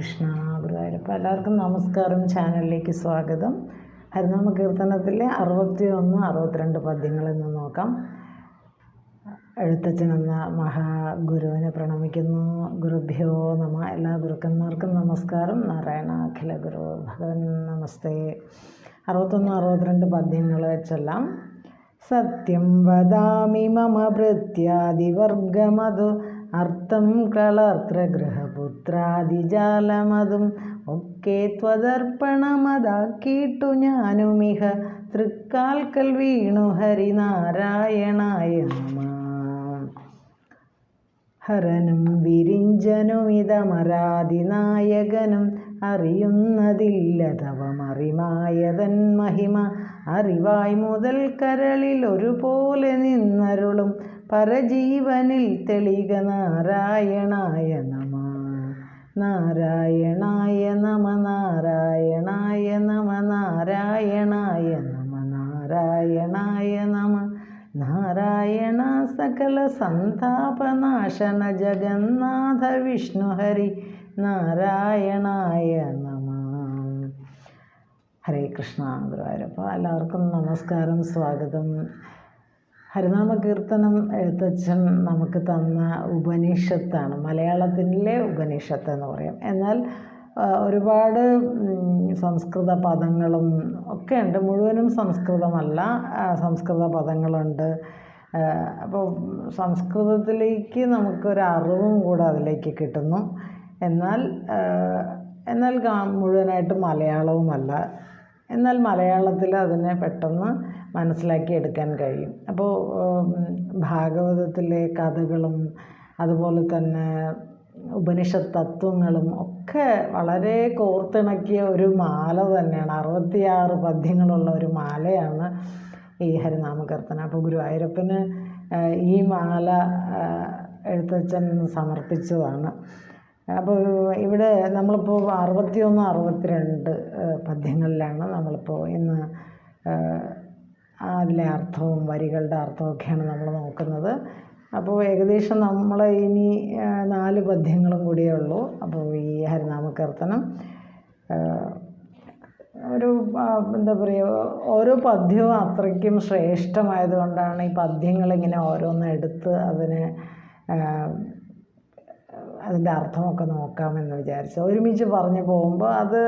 കൃഷ്ണ ഗുരുവായൂരപ്പ. എല്ലാവർക്കും നമസ്കാരം. ചാനലിലേക്ക് സ്വാഗതം. ഹരിനാമ കീർത്തനത്തിലെ അറുപത്തി ഒന്ന് അറുപത്തിരണ്ട് പദ്യങ്ങളിൽ നിന്ന് നോക്കാം. എഴുത്തച്ഛൻ എന്ന മഹാഗുരുവിനെ പ്രണമിക്കുന്നു. ഗുരുഭ്യോ നമ. എല്ലാ ഗുരുക്കന്മാർക്കും നമസ്കാരം. നാരായണ അഖില ഗുരു ഭഗവൻ നമസ്തേ. അറുപത്തൊന്ന് അറുപത്തിരണ്ട് പദ്യങ്ങൾ ചൊല്ലാം സത്യം വദാമി മമ ഭൃത്യാദിവർഗമതു അർത്ഥം കളർത്ര ഗൃഹപുത്രാദിജാലമതും ഒക്കെ ത്വതർപ്പണമതാക്കിയിട്ടു ഞാനുമിഹ തൃക്കാൽക്കൽ വീണു ഹരിനാരായണായ ഹരനും വിരിഞ്ചനുമിതമരാതിനായകനും അറിയുന്നതില്ല തവമറിമായതൻ മഹിമ അറിവായി മുതൽ കരളിൽ ഒരുപോലെ നിന്നരുളും പരജീവനിൽ തെളിക നാരായണായ നമ. നാരായണായ നമ നാരായണായ നമ നാരായണായ നമ നാരായണായ നമ. നാരായണ സകല സന്താപനാശന ജഗന്നാഥ വിഷ്ണുഹരി നാരായണായ നമ. ഹരേ കൃഷ്ണ ഗുരുവായൂരപ്പ എല്ലാവർക്കും നമസ്കാരം സ്വാഗതം. ഹരിനാമ കീർത്തനം എഴുത്തച്ഛൻ നമുക്ക് തന്ന ഉപനിഷത്താണ് മലയാളത്തിലെ ഉപനിഷത്ത് എന്ന് പറയും. എന്നാൽ ഒരുപാട് സംസ്കൃത പദങ്ങളും ഒക്കെ ഉണ്ട്. മുഴുവനും സംസ്കൃതമല്ല സംസ്കൃത പദങ്ങളുണ്ട്. അപ്പോൾ സംസ്കൃതത്തിലേക്ക് നമുക്കൊരു അറിവും കൂടെ അതിലേക്ക് കിട്ടുന്നു. എന്നാൽ എന്നാൽ മുഴുവനായിട്ട് മലയാളവുമല്ല. എന്നാൽ മലയാളത്തിൽ അതിനെ പെട്ടെന്ന് മനസ്സിലാക്കി എടുക്കാൻ കഴിയും. അപ്പോൾ ഭാഗവതത്തിലെ കഥകളും അതുപോലെ തന്നെ ഉപനിഷത്ത് തത്വങ്ങളും ഒക്കെ വളരെ കോർത്തിണക്കിയ ഒരു മാല തന്നെയാണ്. അറുപത്തിയാറ് പദ്യങ്ങളുള്ള ഒരു മാലയാണ് ഈ ഹരിനാമകർത്തന. അപ്പോൾ ഗുരുവായൂരപ്പന് ഈ മാല എഴുത്തച്ഛൻ സമർപ്പിച്ചതാണ്. അപ്പോൾ ഇവിടെ നമ്മളിപ്പോൾ അറുപത്തിയൊന്ന് അറുപത്തിരണ്ട് പദ്യങ്ങളിലാണ് നമ്മളിപ്പോൾ ഇന്ന് അതിലെ അർത്ഥവും വരികളുടെ അർത്ഥമൊക്കെയാണ് നമ്മൾ നോക്കുന്നത്. അപ്പോൾ ഏകദേശം നമ്മൾ ഇനി നാല് പദ്യങ്ങളും കൂടിയേ ഉള്ളൂ. അപ്പോൾ ഈ ഹരിനാമകീർത്തനം കീർത്തനം ഒരു എന്താ പറയുക ഓരോ പദ്യവും അത്രയ്ക്കും ശ്രേഷ്ഠമായതുകൊണ്ടാണ് ഈ പദ്യങ്ങളിങ്ങനെ ഓരോന്ന് എടുത്ത് അതിന് അതിന്റെ അർത്ഥമൊക്കെ നോക്കാമെന്ന് വിചാരിച്ചു ഒരുമിച്ച് പറഞ്ഞു പോകുമ്പോൾ അത്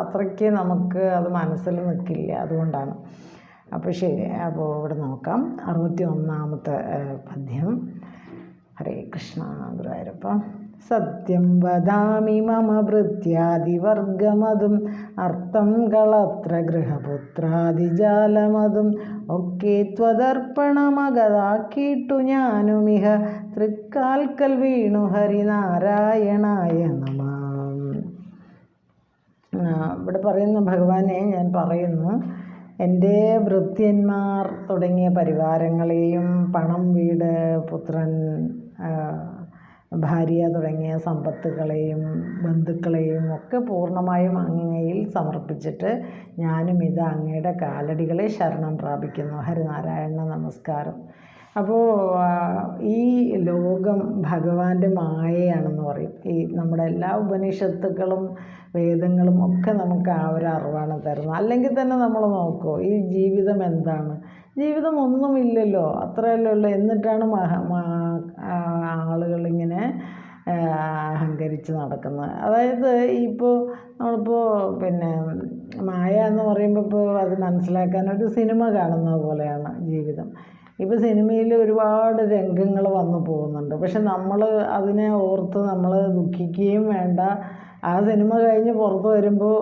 അത്രയ്ക്ക് നമുക്ക് അത് മനസ്സിൽ നിൽക്കില്ല അതുകൊണ്ടാണ്. അപ്പോൾ ശരി അപ്പോൾ ഇവിടെ നോക്കാം. അറുപത്തി ഒന്നാമത്തെ പദ്യം. ഹരേ കൃഷ്ണ ഗുരുവായൂരപ്പ. സത്യം വദാമി മമ വൃത്യാദിവർഗമതും അർത്ഥം കളത്ര ഗൃഹപുത്രാദിജാലമതും ഒക്കെ ത്വതർപ്പണമകതാക്കിയിട്ടു ഞാനുമിഹ തൃക്കാൽക്കൽ വീണു ഹരിനാരായണായ നമ. ഇവിടെ പറയുന്ന ഭഗവാനെ ഞാൻ പറയുന്നു. എന്റെ ഭൃത്യന്മാർ തുടങ്ങിയ പരിവാരങ്ങളെയും പണം വീട് പുത്രൻ ഭാര്യ തുടങ്ങിയ സമ്പത്തുകളെയും ബന്ധുക്കളെയും ഒക്കെ പൂർണമായും അങ്ങയിൽ സമർപ്പിച്ചിട്ട് ഞാനും ഇത് അങ്ങയുടെ കാലടികളെ ശരണം പ്രാപിക്കുന്നു. ഹരിനാരായണ നമസ്കാരം. അപ്പോൾ ഈ ലോകം ഭഗവാന്റെ മായയാണെന്ന് പറയും. ഈ നമ്മുടെ എല്ലാ ഉപനിഷത്തുക്കളും വേദങ്ങളും ഒക്കെ നമുക്ക് ആ ഒരു അറിവാണ് തരുന്നത്. അല്ലെങ്കിൽ തന്നെ നമ്മൾ നോക്കൂ ഈ ജീവിതം എന്താണ്? ജീവിതം ഒന്നുമില്ലല്ലോ. അത്രയല്ലേ ഉള്ളൂ. എന്നിട്ടാണ് ആളുകളിങ്ങനെ അഹങ്കരിച്ച് നടക്കുന്നത്. അതായത് ഇപ്പോൾ നമ്മളിപ്പോൾ പിന്നെ മായ എന്ന് പറയുമ്പോൾ ഇപ്പോൾ അത് മനസ്സിലാക്കാൻ ഒരു സിനിമ കാണുന്നത് പോലെയാണ് ജീവിതം. ഇപ്പോൾ സിനിമയിൽ ഒരുപാട് രംഗങ്ങൾ വന്നു പോകുന്നുണ്ട്. പക്ഷെ നമ്മൾ അതിനെ ഓർത്ത് നമ്മൾ ദുഃഖിക്കുകയും വേണ്ട. ആ സിനിമ കഴിഞ്ഞ് പുറത്ത് വരുമ്പോൾ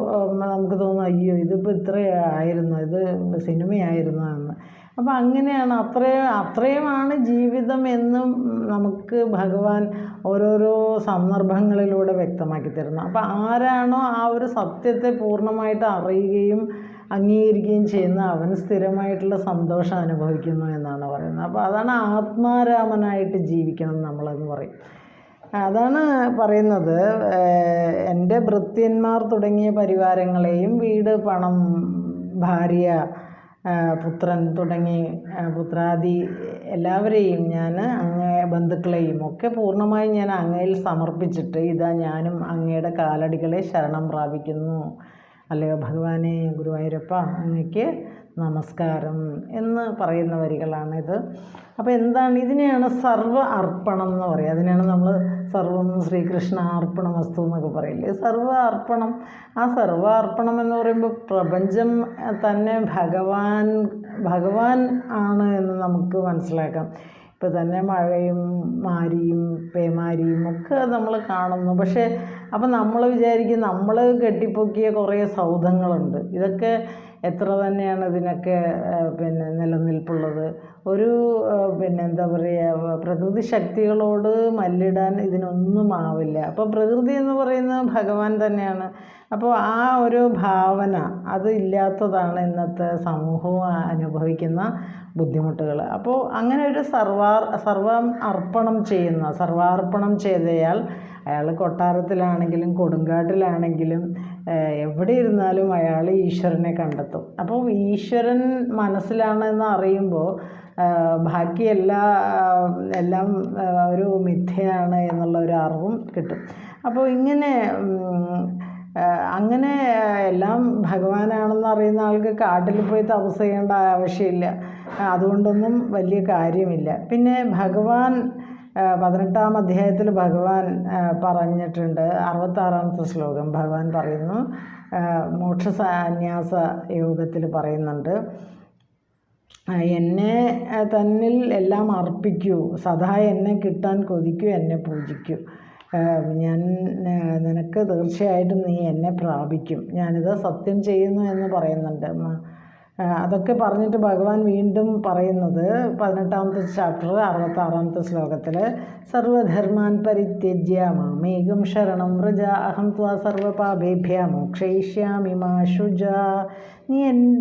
നമുക്ക് തോന്നും അയ്യോ ഇതിപ്പോൾ ഇത്ര ആയിരുന്നു ഇത് സിനിമയായിരുന്നു എന്ന്. അപ്പോൾ അങ്ങനെയാണ്. അത്രയും അത്രയുമാണ് ജീവിതം എന്നും നമുക്ക് ഭഗവാൻ ഓരോരോ സന്ദർഭങ്ങളിലൂടെ വ്യക്തമാക്കി തരുന്നത്. അപ്പോൾ ആരാണോ ആ ഒരു സത്യത്തെ പൂർണമായിട്ട് അറിയുകയും അംഗീകരിക്കുകയും ചെയ്യുന്ന അവൻ സ്ഥിരമായിട്ടുള്ള സന്തോഷം അനുഭവിക്കുന്നു എന്നാണ് പറയുന്നത്. അപ്പോൾ അതാണ് ആത്മാരാമനായിട്ട് ജീവിക്കണം നമ്മളെന്ന് പറയും. അതാണ് പറയുന്നത്. എന്റെ ഭൃത്യന്മാർ തുടങ്ങിയ പരിവാരങ്ങളെയും വീട് പണം ഭാര്യ പുത്രൻ തുടങ്ങി പുത്രാദി എല്ലാവരെയും ഞാൻ അങ്ങ് ബന്ധുക്കളെയും ഒക്കെ പൂർണമായും ഞാൻ അങ്ങയിൽ സമർപ്പിച്ചിട്ട് ഇതാ ഞാനും അങ്ങയുടെ കാലടികളെ ശരണം പ്രാപിക്കുന്നു. അല്ലയോ? ഭഗവാനെ ഗുരുവായൂരപ്പ അങ്ങയ്ക്ക് നമസ്കാരം എന്ന് പറയുന്ന വരികളാണിത്. അപ്പോൾ എന്താണ്? ഇതിനെയാണ് സർവ അർപ്പണം എന്ന് പറയുക. അതിനാണ് നമ്മൾ സർവം ശ്രീകൃഷ്ണ അർപ്പണ വസ്തു എന്നൊക്കെ പറയില്ലേ? സർവ അർപ്പണം. ആ സർവ അർപ്പണം എന്ന് പറയുമ്പോൾ പ്രപഞ്ചം തന്നെ ഭഗവാൻ ഭഗവാൻ ആണ് എന്ന് നമുക്ക് മനസ്സിലാക്കാം. ഇപ്പോൾ തന്നെ മഴയും മാരിയും പേമാരിയും ഒക്കെ നമ്മൾ കാണുന്നു. പക്ഷേ അപ്പം നമ്മൾ വിചാരിക്കും നമ്മൾ കെട്ടിപ്പൊക്കിയ കുറേ സൗധങ്ങളുണ്ട്. ഇതൊക്കെ എത്ര തന്നെയാണ് ഇതിനൊക്കെ പിന്നെ നിലനിൽപ്പുള്ളത്? ഒരു പിന്നെ എന്താ പറയുക പ്രകൃതി ശക്തികളോട് മല്ലിടാൻ ഇതിനൊന്നും ആവില്ല. അപ്പോൾ പ്രകൃതി എന്ന് പറയുന്നത് ഭഗവാൻ തന്നെയാണ്. അപ്പോൾ ആ ഒരു ഭാവന അത് ഇല്ലാത്തതാണ് ഇന്നത്തെ സമൂഹവും അനുഭവിക്കുന്ന ബുദ്ധിമുട്ടുകൾ. അപ്പോൾ അങ്ങനെ ഒരു സർവാർ സർവം അർപ്പണം ചെയ്യുന്ന സർവാർപ്പണം ചെയ്തയാൾ അയാൾ കൊട്ടാരത്തിലാണെങ്കിലും കൊടുങ്കാട്ടിലാണെങ്കിലും എവിടെ ഇരുന്നാലും അയാൾ ഈശ്വരനെ കണ്ടെത്തും. അപ്പോൾ ഈശ്വരൻ മനസ്സിലാണെന്ന് അറിയുമ്പോൾ ബാക്കി എല്ലാ എല്ലാം ഒരു മിഥ്യയാണ് എന്നുള്ള ഒരു അറിവും കിട്ടും. അപ്പോൾ ഇങ്ങനെ അങ്ങനെ എല്ലാം ഭഗവാനാണെന്ന് അറിയുന്ന ആൾക്ക് കാട്ടിൽ പോയി തപസ് ചെയ്യേണ്ട ആവശ്യമില്ല. അതുകൊണ്ടൊന്നും വലിയ കാര്യമില്ല. പിന്നെ ഭഗവാൻ പതിനെട്ടാം അധ്യായത്തിൽ ഭഗവാൻ പറഞ്ഞിട്ടുണ്ട്. അറുപത്താറാമത്തെ ശ്ലോകം ഭഗവാൻ പറയുന്നു. മോക്ഷ സന്യാസ യോഗത്തിൽ പറയുന്നുണ്ട്. എന്നെ തന്നിൽ എല്ലാം അർപ്പിക്കൂ. സദാ എന്നെ കിട്ടാൻ കൊതിക്കൂ എന്നെ പൂജിക്കൂ. ഞാൻ നിനക്ക് തീർച്ചയായിട്ടും നീ എന്നെ പ്രാപിക്കും. ഞാനിത് സത്യം ചെയ്യുന്നു എന്ന് പറയുന്നുണ്ട്. അതൊക്കെ പറഞ്ഞിട്ട് ഭഗവാൻ വീണ്ടും പറയുന്നത് പതിനെട്ടാമത്തെ ചാപ്റ്റർ അറുപത്താറാമത്തെ ശ്ലോകത്തിൽ സർവധർമാൻ പരിത്യജ്യ മാമേകം ശരണം വ്രജ അഹം ത്വാ സർവപാപേഭ്യ മോക്ഷയിഷ്യാമി മാ ശുജ നീ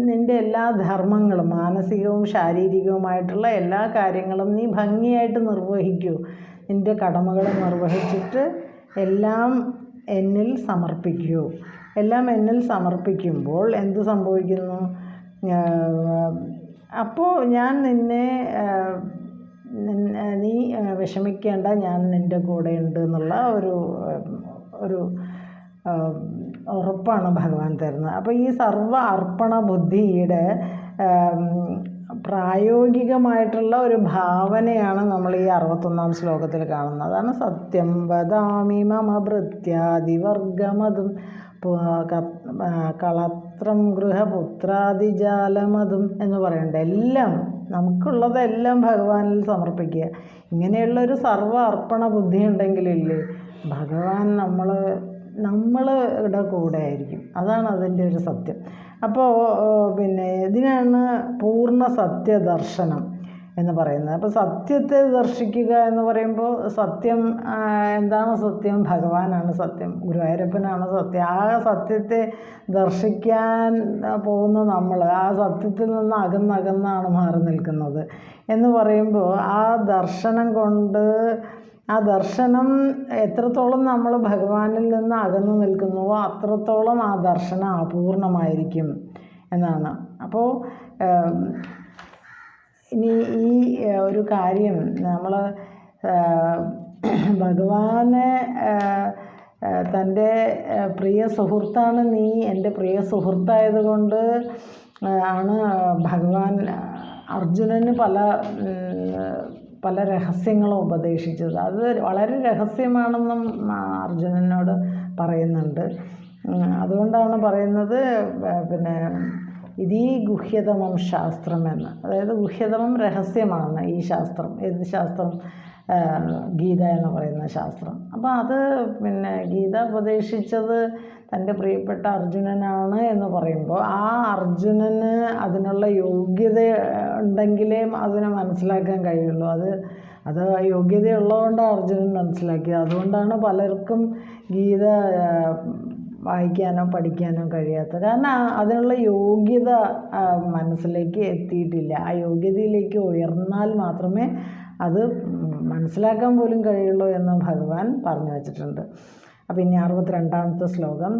നിന്റെ എല്ലാ ധർമ്മങ്ങളും മാനസികവും ശാരീരികവുമായിട്ടുള്ള എല്ലാ കാര്യങ്ങളും നീ ഭംഗിയായിട്ട് നിർവഹിക്കൂ. നിന്റെ കടമകൾ നിർവഹിച്ചിട്ട് എല്ലാം എന്നിൽ സമർപ്പിക്കൂ. എല്ലാം എന്നിൽ സമർപ്പിക്കുമ്പോൾ എന്ത് സംഭവിക്കുന്നു? അപ്പോൾ ഞാൻ നിന്നെ നീ വിഷമിക്കേണ്ട ഞാൻ നിന്റെ ഉണ്ട് എന്നുള്ള ഒരു ഒരു ഉറപ്പാണ് ഭഗവാൻ തരുന്നത്. അപ്പോൾ ഈ സർവ അർപ്പണ ബുദ്ധിയുടെ പ്രായോഗികമായിട്ടുള്ള ഒരു ഭാവനയാണ് നമ്മൾ ഈ അറുപത്തൊന്നാം ശ്ലോകത്തിൽ കാണുന്നത്. അതാണ് സത്യം. വദാമി മമ ഭൃത്യാദിവർഗമതും കളത്രം ഗൃഹപുത്രാദിജാലമതും എന്ന് പറയണ്ട. എല്ലാം നമുക്കുള്ളതെല്ലാം ഭഗവാനിൽ സമർപ്പിക്കുക. ഇങ്ങനെയുള്ള ഒരു സർവ അർപ്പണ ബുദ്ധി ഉണ്ടെങ്കിലില്ലേ ഭഗവാൻ നമ്മൾ നമ്മളുടെ കൂടെ ആയിരിക്കും. അതാണ് അതിന്റെ ഒരു സത്യം. അപ്പോൾ പിന്നെ ഇതിനാണ് പൂർണ സത്യദർശനം. എന്ന് പറയുന്നത്. അപ്പോൾ സത്യത്തെ ദർശിക്കുക എന്ന് പറയുമ്പോൾ സത്യം എന്താണ് സത്യം? ഭഗവാനാണ് സത്യം ഗുരുവായൂരപ്പനാണ് സത്യം. ആ സത്യത്തെ ദർശിക്കാൻ പോകുന്ന നമ്മൾ ആ സത്യത്തിൽ നിന്ന് അകന്നകന്നാണ് മാറി നിൽക്കുന്നത്. എന്ന് പറയുമ്പോൾ ആ ദർശനം കൊണ്ട് ആ ദർശനം എത്രത്തോളം നമ്മൾ ഭഗവാനിൽ നിന്ന് അകന്നു നിൽക്കുന്നുവോ അത്രത്തോളം ആ ദർശനം അപൂർണമായിരിക്കും എന്നാണ്. അപ്പോൾ ഇനി ഈ ഒരു കാര്യം നമ്മൾ ഭഗവാനെ തന്റെ പ്രിയ സുഹൃത്താണ് നീ. എന്റെ പ്രിയ സുഹൃത്തായതുകൊണ്ട് ആണ് ഭഗവാൻ അർജുനന് പല പല രഹസ്യങ്ങളും ഉപദേശിച്ചത്. അത് വളരെ രഹസ്യമാണെന്നും അർജുനനോട് പറയുന്നുണ്ട്. അതുകൊണ്ടാണ് പറയുന്നത് പിന്നെ ഇതീ ഗുഹ്യതമം ശാസ്ത്രം എന്ന് അതായത് ഗുഹ്യതമം രഹസ്യമാണ് ഈ ശാസ്ത്രം. ഏത് ശാസ്ത്രം? ഗീത എന്ന് പറയുന്ന ശാസ്ത്രം. അപ്പോൾ അത് പിന്നെ ഗീത ഉപദേശിച്ചത് തന്റെ പ്രിയപ്പെട്ട അർജുനനാണ് എന്ന് പറയുമ്പോൾ ആ അർജുനന് അതിനുള്ള യോഗ്യത ഉണ്ടെങ്കിലേ അതിനെ മനസ്സിലാക്കാൻ കഴിയുള്ളൂ. അത് അത് യോഗ്യതയുള്ളതുകൊണ്ടാണ് അർജുനൻ മനസ്സിലാക്കിയത്. അതുകൊണ്ടാണ് പലർക്കും ഗീത വായിക്കാനോ പഠിക്കാനോ കഴിയാത്ത. കാരണം അതിനുള്ള യോഗ്യത മനസ്സിലേക്ക് എത്തിയിട്ടില്ല. ആ യോഗ്യതയിലേക്ക് ഉയർന്നാൽ മാത്രമേ അത് മനസ്സിലാക്കാൻ പോലും കഴിയുള്ളൂ എന്ന് ഭഗവാൻ പറഞ്ഞു വച്ചിട്ടുണ്ട്. അപ്പം ഇനി അറുപത്തിരണ്ടാമത്തെ ശ്ലോകം.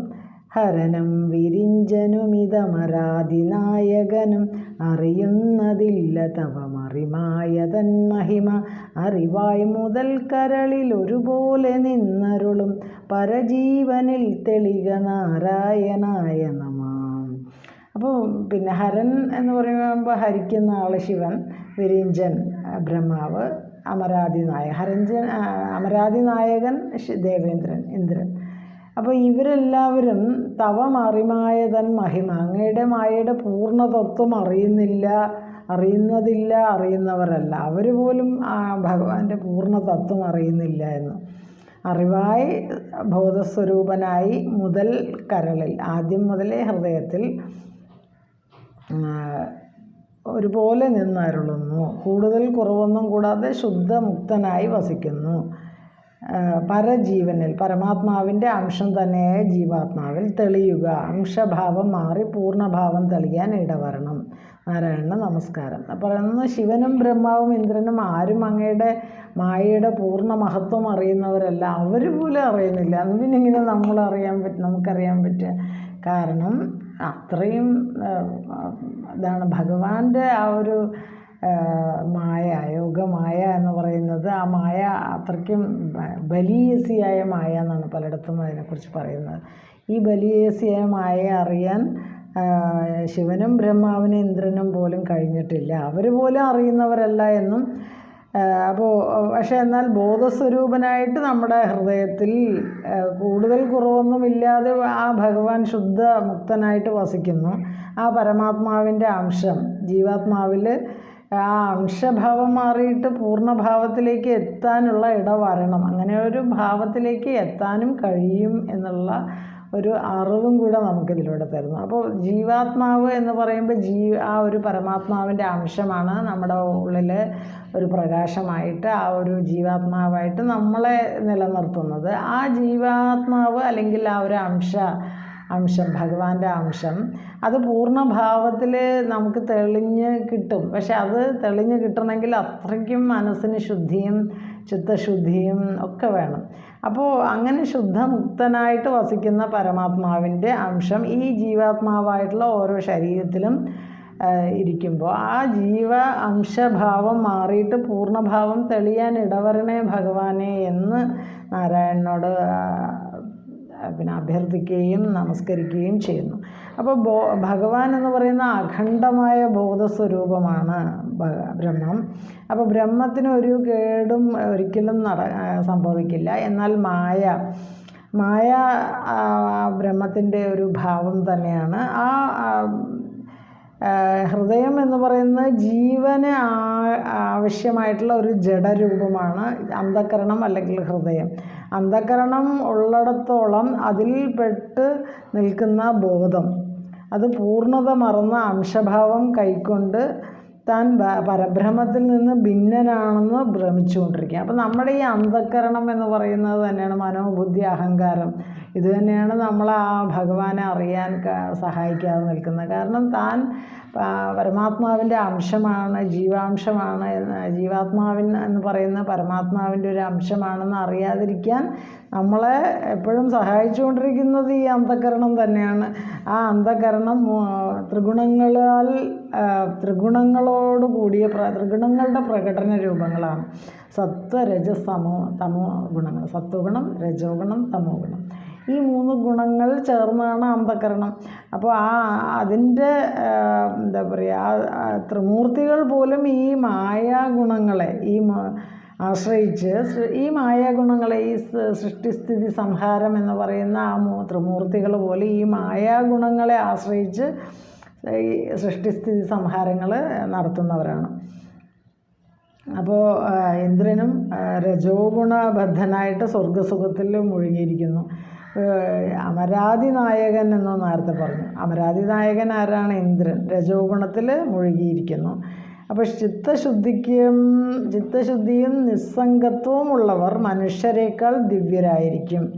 ഹരനം വിരിഞ്ചനുമിതമരാതിനായകനും അറിയുന്നതില്ല തവമറിമായ തന്മഹിമ അറിവായി മുതൽ കരളിൽ ഒരുപോലെ നിന്നരുളും. പരജീവനിൽ തെളിക നാരായണായ നമാം. അപ്പോൾ പിന്നെ ഹരൻ എന്ന് പറയുമ്പോൾ ഹരിക്കുന്ന ആൾ ശിവൻ വിരിഞ്ചൻ ബ്രഹ്മാവ് അമരാതി നായകൻ ഹരഞ്ജൻ അമരാതി നായകൻ ദേവേന്ദ്രൻ ഇന്ദ്രൻ. അപ്പോൾ ഇവരെല്ലാവരും തവ മറിമായ തൻ മഹിമ. അങ്ങയുടെ മായയുടെ പൂർണതത്വം അറിയുന്നില്ല അറിയുന്നതില്ല അറിയുന്നവരല്ല. അവർ പോലും ആ ഭഗവാന്റെ പൂർണ തത്വം അറിയുന്നില്ല എന്ന്. അറിവായി ബോധസ്വരൂപനായി മുതൽ കരളിൽ ആദ്യം മുതലേ ഹൃദയത്തിൽ ഒരുപോലെ നിന്നരുളുന്നു കൂടുതൽ കുറവൊന്നും കൂടാതെ ശുദ്ധമുക്തനായി വസിക്കുന്നു. പരജീവനിൽ പരമാത്മാവിന്റെ അംശം തന്നെ ജീവാത്മാവിൽ തെളിയുക. അംശഭാവം മാറി പൂർണഭാവം തെളിയാൻ ഇടവരണം. നാരായണ നമസ്കാരം. പറയുന്നത് ശിവനും ബ്രഹ്മാവും ഇന്ദ്രനും ആരും അങ്ങയുടെ മായയുടെ പൂർണ മഹത്വം അറിയുന്നവരല്ല. അവർ പോലും അറിയുന്നില്ല. അത് പിന്നെ ഇങ്ങനെ നമ്മൾ അറിയാൻ പറ്റും? നമുക്കറിയാൻ പറ്റുക. കാരണം അത്രയും ഇതാണ് ഭഗവാന്റെ ആ ഒരു മായ യോഗമായ എന്ന് പറയുന്നത് ആ മായ അത്രയ്ക്കും ബലീയസിയായ മായ എന്നാണ് പലയിടത്തും അതിനെക്കുറിച്ച് പറയുന്നത്. ഈ ബലീയസിയായ മായയെ അറിയാൻ ശിവനും ബ്രഹ്മാവിനും ഇന്ദ്രനും പോലും കഴിഞ്ഞിട്ടില്ല. അവർ പോലും അറിയുന്നവരല്ല എന്നും അപ്പോൾ പക്ഷേ എന്നാൽ ബോധസ്വരൂപനായിട്ട് നമ്മുടെ ഹൃദയത്തിൽ കൂടുതൽ കുറവൊന്നുമില്ലാതെ ആ ഭഗവാൻ ശുദ്ധ മുക്തനായിട്ട് വസിക്കുന്നു. ആ പരമാത്മാവിന്റെ അംശം ജീവാത്മാവിൽ ആ അംശഭാവം മാറിയിട്ട് പൂർണഭാവത്തിലേക്ക് എത്താനുള്ള ഇട വരണം. അങ്ങനെ ഒരു ഭാവത്തിലേക്ക് എത്താനും കഴിയും എന്നുള്ള ഒരു അറിവും കൂടെ നമുക്കിതിലൂടെ തരുന്നു. അപ്പോൾ ജീവാത്മാവ് എന്ന് പറയുമ്പോൾ ജീ ആ ഒരു പരമാത്മാവിന്റെ അംശമാണ് നമ്മുടെ ഉള്ളിൽ ഒരു പ്രകാശമായിട്ട് ആ ഒരു ജീവാത്മാവായിട്ട് നമ്മളെ നിലനിർത്തുന്നത്. ആ ജീവാത്മാവ് അല്ലെങ്കിൽ ആ ഒരു അംശ അംശം ഭഗവാന്റെ അംശം. അത് പൂർണഭാവത്തിൽ നമുക്ക് തെളിഞ്ഞ് കിട്ടും. പക്ഷെ അത് തെളിഞ്ഞ് കിട്ടണമെങ്കിൽ അത്രയ്ക്കും മനസ്സിന് ശുദ്ധിയും ചിത്തശുദ്ധിയും ഒക്കെ വേണം. അപ്പോൾ അങ്ങനെ ശുദ്ധമുക്തനായിട്ട് വസിക്കുന്ന പരമാത്മാവിന്റെ അംശം ഈ ജീവാത്മാവായിട്ടുള്ള ഓരോ ശരീരത്തിലും ഇരിക്കുമ്പോൾ ആ ജീവ അംശഭാവം മാറിയിട്ട് പൂർണഭാവം തെളിയാൻ ഇടവരണേ ഭഗവാനെ എന്ന് നാരായണനോട് പിന്നെ അഭ്യർത്ഥിക്കുകയും നമസ്കരിക്കുകയും ചെയ്യുന്നു. അപ്പോൾ ബോ ഭഗവാൻ എന്ന് പറയുന്ന അഖണ്ഡമായ ബോധസ്വരൂപമാണ് ബ്രഹ്മം. അപ്പോൾ ബ്രഹ്മത്തിന് ഒരു കേടും ഒരിക്കലും നട സംഭവിക്കില്ല. എന്നാൽ മായ മായ ബ്രഹ്മത്തിന്റെ ഒരു ഭാവം തന്നെയാണ്. ആ ഹൃദയം എന്ന് പറയുന്നത് ജീവന് ആവശ്യമായിട്ടുള്ള ഒരു ജഡരൂപമാണ് അന്ധകരണം അല്ലെങ്കിൽ ഹൃദയം. അന്ധകരണം ഉള്ളിടത്തോളം അതിൽ പെട്ട് നിൽക്കുന്ന ബോധം. അത് പൂർണത മറന്ന അംശഭാവം കൈക്കൊണ്ട് താൻ പരബ്രഹ്മത്തിൽ നിന്ന് ഭിന്നനാണെന്ന് ഭ്രമിച്ചുകൊണ്ടിരിക്കുക അപ്പം നമ്മുടെ ഈ അന്ധക്കരണം എന്ന് പറയുന്നത് തന്നെയാണ് മനോബുദ്ധി അഹങ്കാരം. ഇത് തന്നെയാണ് നമ്മൾ ആ ഭഗവാനെ അറിയാൻ സഹായിക്കാതെ നിൽക്കുന്നത്. കാരണം താൻ പരമാത്മാവിന്റെ അംശമാണ് ജീവാംശമാണ് ജീവാത്മാവിൻ എന്ന് പറയുന്ന പരമാത്മാവിന്റെ ഒരു അംശമാണെന്ന് അറിയാതിരിക്കാൻ നമ്മളെ എപ്പോഴും സഹായിച്ചുകൊണ്ടിരിക്കുന്നത് ഈ അന്ധകരണം തന്നെയാണ്. ആ അന്ധകരണം ത്രിഗുണങ്ങളാൽ ത്രിഗുണങ്ങളോട് കൂടിയ ത്രിഗുണങ്ങളുടെ പ്രകടന രൂപങ്ങളാണ്. സത്വ രജ സമോ തമോ ഗുണങ്ങൾ. സത്വഗുണം രജോഗുണം തമോ ഗുണം. ഈ മൂന്ന് ഗുണങ്ങൾ ചേർന്നാണ് അന്ധകരണം. അപ്പോൾ ആ അതിന്റെ എന്താ പറയുക ത്രിമൂർത്തികൾ പോലും ഈ മായാഗുണങ്ങളെ ഈ ആശ്രയിച്ച് ഈ മായാഗുണങ്ങളെ ഈ സൃഷ്ടിസ്ഥിതി സംഹാരം എന്ന് പറയുന്ന ആ ത്രിമൂർത്തികൾ പോലെ ഈ മായാഗുണങ്ങളെ ആശ്രയിച്ച് ഈ സൃഷ്ടിസ്ഥിതി സംഹാരങ്ങൾ നടത്തുന്നവരാണ്. അപ്പോൾ ഇന്ദ്രനും രജോഗുണബദ്ധനായിട്ട് സ്വർഗസുഖത്തിൽ മുഴുകിയിരിക്കുന്നു. അമരാതി നായകൻ എന്ന് നേരത്തെ പറഞ്ഞു. അമരാതി നായകൻ ആരാണ്? ഇന്ദ്രൻ. രജോ ഗുണത്തിൽ മുഴുകിയിരിക്കുന്നു. അപ്പോൾ ചിത്തശുദ്ധിക്കും ചിത്തശുദ്ധിയും നിസ്സംഗത്വവും ഉള്ളവർ മനുഷ്യരെക്കാൾ ദിവ്യരായിരിക്കും.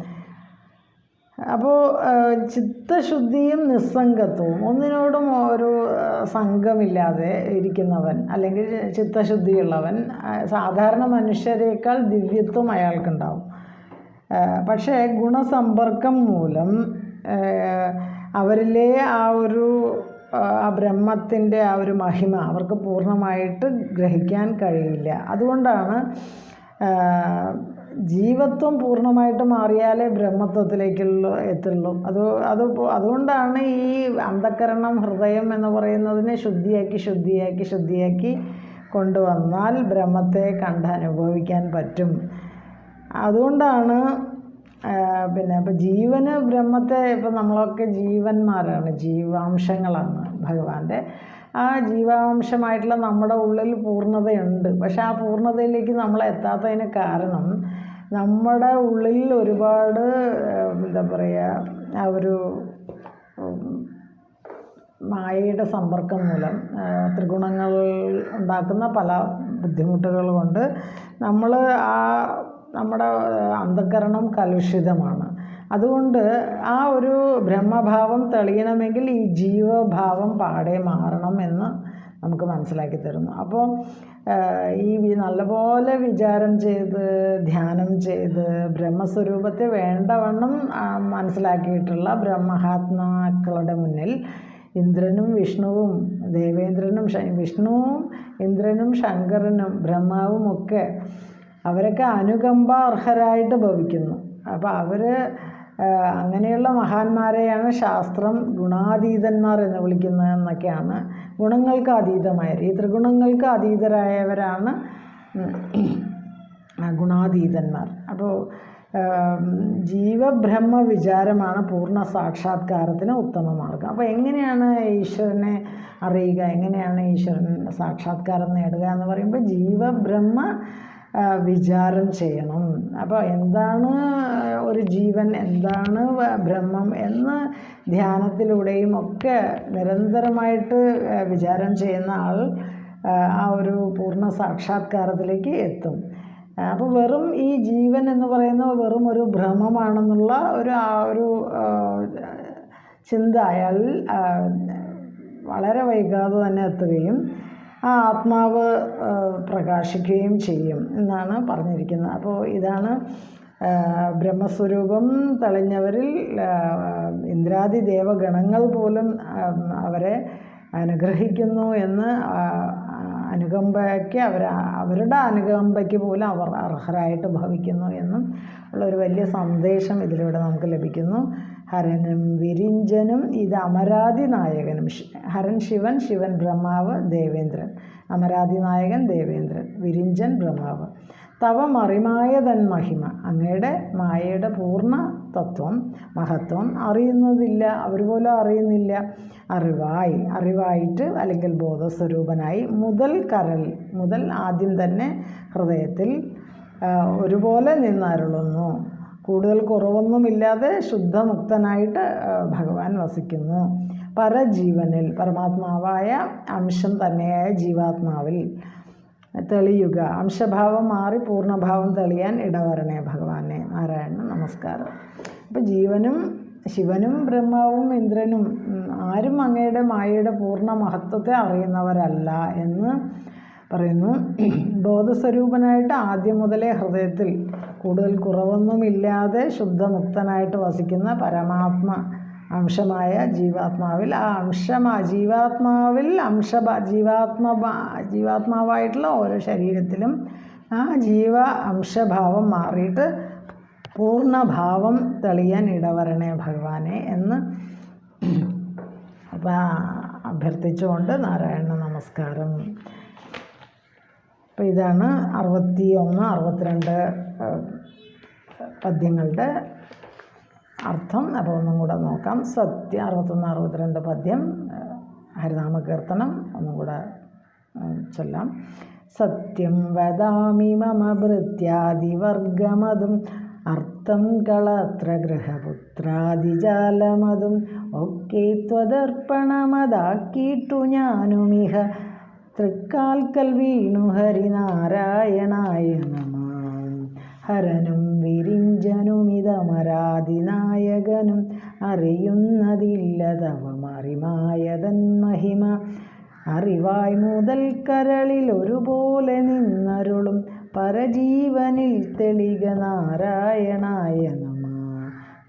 അപ്പോൾ ചിത്തശുദ്ധിയും നിസ്സംഗത്വവും ഒന്നിനോടും ഒരു സംഘമില്ലാതെ ഇരിക്കുന്നവൻ അല്ലെങ്കിൽ ചിത്തശുദ്ധിയുള്ളവൻ സാധാരണ മനുഷ്യരെക്കാൾ ദിവ്യത്വം അയാൾക്കുണ്ടാവും. പക്ഷേ ഗുണസമ്പർക്കം മൂലം അവരിലെ ആ ഒരു ആ ബ്രഹ്മത്തിന്റെ ആ ഒരു മഹിമ അവർക്ക് പൂർണമായിട്ട് ഗ്രഹിക്കാൻ കഴിയില്ല. അതുകൊണ്ടാണ് ജീവത്വം പൂർണമായിട്ട് മാറിയാലേ ബ്രഹ്മത്വത്തിലേക്കുള്ള എത്തുള്ളൂ. അത് അത് അതുകൊണ്ടാണ് ഈ അന്ധക്കരണം ഹൃദയം എന്ന് പറയുന്നതിനെ ശുദ്ധിയാക്കി ശുദ്ധിയാക്കി ശുദ്ധിയാക്കി കൊണ്ടുവന്നാൽ ബ്രഹ്മത്തെ കണ്ട് അനുഭവിക്കാൻ പറ്റും. അതുകൊണ്ടാണ് പിന്നെ ഇപ്പം ജീവന് ബ്രഹ്മത്തെ ഇപ്പം നമ്മളൊക്കെ ജീവന്മാരാണ് ജീവാംശങ്ങളാണ് ഭഗവാന്റെ. ആ ജീവാംശമായിട്ടുള്ള നമ്മുടെ ഉള്ളിൽ പൂർണതയുണ്ട്. പക്ഷെ ആ പൂർണതയിലേക്ക് നമ്മൾ എത്താത്തതിന് കാരണം നമ്മുടെ ഉള്ളിൽ ഒരുപാട് എന്താ പറയുക ആ ഒരു മായയുടെ സമ്പർക്കം മൂലം ത്രിഗുണങ്ങൾ ഉണ്ടാക്കുന്ന പല ബുദ്ധിമുട്ടുകൾ കൊണ്ട് നമ്മൾ ആ നമ്മുടെ അന്ധകരണം കലുഷിതമാണ്. അതുകൊണ്ട് ആ ഒരു ബ്രഹ്മഭാവം തെളിയണമെങ്കിൽ ഈ ജീവഭാവം പാടെ മാറണം എന്ന് നമുക്ക് മനസ്സിലാക്കി തരുന്നു. അപ്പോൾ ഈ നല്ലപോലെ വിചാരം ചെയ്ത് ധ്യാനം ചെയ്ത് ബ്രഹ്മസ്വരൂപത്തെ വേണ്ടവണ്ണം മനസ്സിലാക്കിയിട്ടുള്ള ബ്രഹ്മഹാത്മാക്കളുടെ മുന്നിൽ ഇന്ദ്രനും വിഷ്ണുവും ദേവേന്ദ്രനും വിഷ്ണുവും ഇന്ദ്രനും ശങ്കരനും ബ്രഹ്മാവും ഒക്കെ അവരൊക്കെ അനുകമ്പ അർഹരായിട്ട് ഭവിക്കുന്നു. അപ്പോൾ അവർ അങ്ങനെയുള്ള മഹാന്മാരെയാണ് ശാസ്ത്രം ഗുണാതീതന്മാർ എന്ന് വിളിക്കുന്നത് എന്നൊക്കെയാണ് ഗുണങ്ങൾക്ക് അതീതമായവർ ഈ ത്രിഗുണങ്ങൾക്ക് അതീതരായവരാണ് ഗുണാതീതന്മാർ. അപ്പോൾ ജീവബ്രഹ്മ വിചാരമാണ് പൂർണ സാക്ഷാത്കാരത്തിന് ഉത്തമ മാർഗം. അപ്പോൾ എങ്ങനെയാണ് ഈശ്വരനെ അറിയുക? എങ്ങനെയാണ് ഈശ്വരൻ സാക്ഷാത്കാരം നേടുക എന്ന് പറയുമ്പോൾ ജീവബ്രഹ്മ വിചാരം ചെയ്യണം. അപ്പോൾ എന്താണ് ഒരു ജീവൻ എന്താണ് ബ്രഹ്മം എന്ന് ധ്യാനത്തിലൂടെയും ഒക്കെ നിരന്തരമായിട്ട് വിചാരം ചെയ്യുന്ന ആൾ ആ ഒരു പൂർണ സാക്ഷാത്കാരത്തിലേക്ക് എത്തും. അപ്പോൾ വെറും ഈ ജീവൻ എന്ന് പറയുന്ന വെറും ഒരു ഭ്രമമാണെന്നുള്ള ഒരു ആ ഒരു ചിന്ത അയാൾ വളരെ വൈകാതെ തന്നെ എത്തുകയും ആ ആത്മാവ് പ്രകാശിക്കുകയും ചെയ്യും എന്നാണ് പറഞ്ഞിരിക്കുന്നത്. അപ്പോൾ ഇതാണ് ബ്രഹ്മസ്വരൂപം തെളിഞ്ഞവരിൽ ഇന്ദ്രാദി ദേവഗണങ്ങൾ പോലും അവരെ അനുഗ്രഹിക്കുന്നു എന്ന് അനുകമ്പയ്ക്ക് അവർ അവരുടെ അനുകമ്പയ്ക്ക് പോലും അവർ അർഹരായിട്ട് ഭവിക്കുന്നു എന്നും ഉള്ള ഒരു വലിയ സന്ദേശം ഇതിലൂടെ നമുക്ക് ലഭിക്കുന്നു. ഹരനും വിരിഞ്ചനും ഇത് അമരാതി നായകനും. ഹരൻ ശിവൻ ശിവൻ ബ്രഹ്മാവ് ദേവേന്ദ്രൻ. അമരാതി നായകൻ ദേവേന്ദ്രൻ. വിരിഞ്ചൻ ബ്രഹ്മാവ്. തവ മറിമായതൻ മഹിമ. അങ്ങയുടെ മായയുടെ പൂർണ തത്വം മഹത്വം അറിയുന്നതില്ല. അവർ പോലും അറിയുന്നില്ല. അറിവായി അറിവായിട്ട് അല്ലെങ്കിൽ ബോധസ്വരൂപനായി മുതൽ കരൽ മുതൽ ആദ്യം തന്നെ ഹൃദയത്തിൽ ഒരുപോലെ നിന്നരുളുന്നു കൂടുതൽ കുറവൊന്നുമില്ലാതെ ശുദ്ധമുക്തനായിട്ട് ഭഗവാൻ വസിക്കുന്നു. പരജീവനിൽ പരമാത്മാവായ അംശം തന്നെയായ ജീവാത്മാവിൽ തെളിയുക. അംശഭാവം മാറി പൂർണഭാവം തെളിയാൻ ഇടവരണേ ഭഗവാനെ. നാരായണ നമസ്കാരം. അപ്പോൾ ജീവനും ശിവനും ബ്രഹ്മാവും ഇന്ദ്രനും ആരും അങ്ങയുടെ മായയുടെ പൂർണ മഹത്വത്തെ അറിയുന്നവരല്ല എന്ന് പറയുന്നു. ബോധസ്വരൂപനായിട്ട് ആദ്യം മുതലേ ഹൃദയത്തിൽ കൂടുതൽ കുറവൊന്നുമില്ലാതെ ശുദ്ധമുക്തനായിട്ട് വസിക്കുന്ന പരമാത്മ അംശമായ ജീവാത്മാവിൽ ആ അംശമാ ജീവാത്മാവിൽ അംശ ജീവാത്മ ജീവാത്മാവായിട്ടുള്ള ഓരോ ശരീരത്തിലും ആ ജീവ അംശഭാവം മാറിയിട്ട് പൂർണഭാവം തെളിയാൻ ഇടവരണേ ഭഗവാനെ എന്ന് അപ്പം അഭ്യർത്ഥിച്ചുകൊണ്ട് നാരായണ നമസ്കാരം. അപ്പോൾ ഇതാണ് അറുപത്തി ഒന്ന് അറുപത്തിരണ്ട് പദ്യങ്ങളുടെ അർത്ഥം. അപ്പോൾ ഒന്നും കൂടെ നോക്കാം. സത്യ അറുപത്തൊന്ന് അറുപത്തിരണ്ട് പദ്യം ഹരിനാമ കീർത്തനം ഒന്നും കൂടെ ചൊല്ലാം. സത്യം വദാമി മമ ഭൃത്യാദിവർഗമതും അർത്ഥം കളത്ര ഗൃഹപുത്രാദിജാലമതും ഒക്കെ ത്വതർപ്പണമതാക്കിയിട്ടു ഞാനുമിഹ തൃക്കാൽക്കൽ വീണു ഹരിനാരായണായ നമ ഹരനും വിരിഞ്ചനുമിതമരാതി നായകനും അറിയുന്നതില്ല തവമറിമായതൻ മഹിമ. അറിവായ് മുതൽ കരളിൽ ഒരുപോലെ നിന്നരുളും പരജീവനിൽ തെളിക നാരായണായ നമ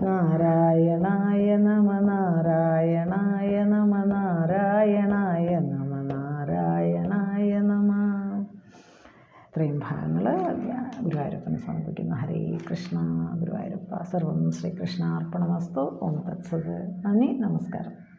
നാരായണായ നമ നാരായണായ നമ നാരായണായ ഗുരുദേവായ നമ. ഇത്രയും ഭാഗങ്ങൾ ഗുരുവായൂരപ്പനെ സമർപ്പിക്കുന്നു. ഹരേ കൃഷ്ണ ഗുരുവായൂരപ്പ. സർവം ശ്രീകൃഷ്ണ അർപ്പണ വസ്തു ഓം തത്സത്. നന്ദി. നമസ്കാരം.